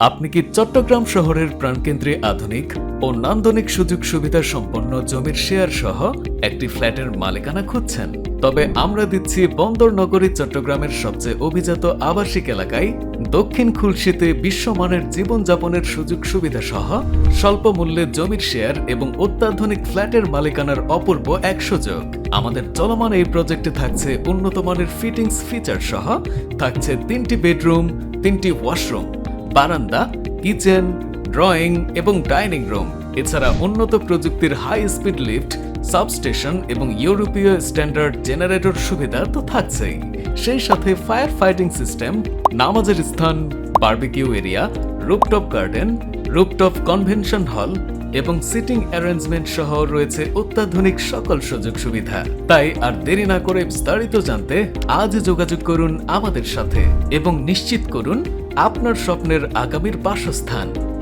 আপনি কি চট্টগ্রাম শহরের প্রাণকেন্দ্রে আধুনিক ও নান্দনিক সুযোগ সুবিধা সম্পন্ন জমির শেয়ার সহ একটি ফ্ল্যাটের মালিকানা খুঁজছেন? তবে আমরা দিচ্ছি বন্দর নগরী চট্টগ্রামের সবচেয়ে অভিজাত আবাসিক এলাকায় দক্ষিণ খুলশিতে বিশ্বমানের জীবনযাপনের সুযোগ সুবিধা সহ স্বল্প মূল্যে জমির শেয়ার এবং অত্যাধুনিক ফ্ল্যাটের মালিকানার অপূর্ব এক সুযোগ আমাদের চলমান এই প্রজেক্টে থাকছে উন্নত মানের ফিটিংস ফিচার সহ থাকছে তিনটি বেডরুম, তিনটি ওয়াশরুম। বারান্দা, কিচেন, ড্রয়িং এবং ডাইনিং রুম, এছাড়া উন্নত প্রযুক্তির হাই স্পিড লিফট, সাবস্টেশন এবং ইউরোপীয় স্ট্যান্ডার্ড জেনারেটর সুবিধা তো থাকছেই। সেই সাথে ফায়ার ফাইটিং সিস্টেম, নামাজের স্থান, barbecue area rooftop garden rooftop convention hall এবং সিটিং অ্যারেঞ্জমেন্ট সহ রয়েছে অত্যাধুনিক সকল সুযোগ সুবিধা। তাই আর দেরি না করে বিস্তারিত জানতে আজ যোগাযোগ করুন আমাদের সাথে এবং নিশ্চিত করুন আপনার স্বপ্নের আগামীর বাসস্থান।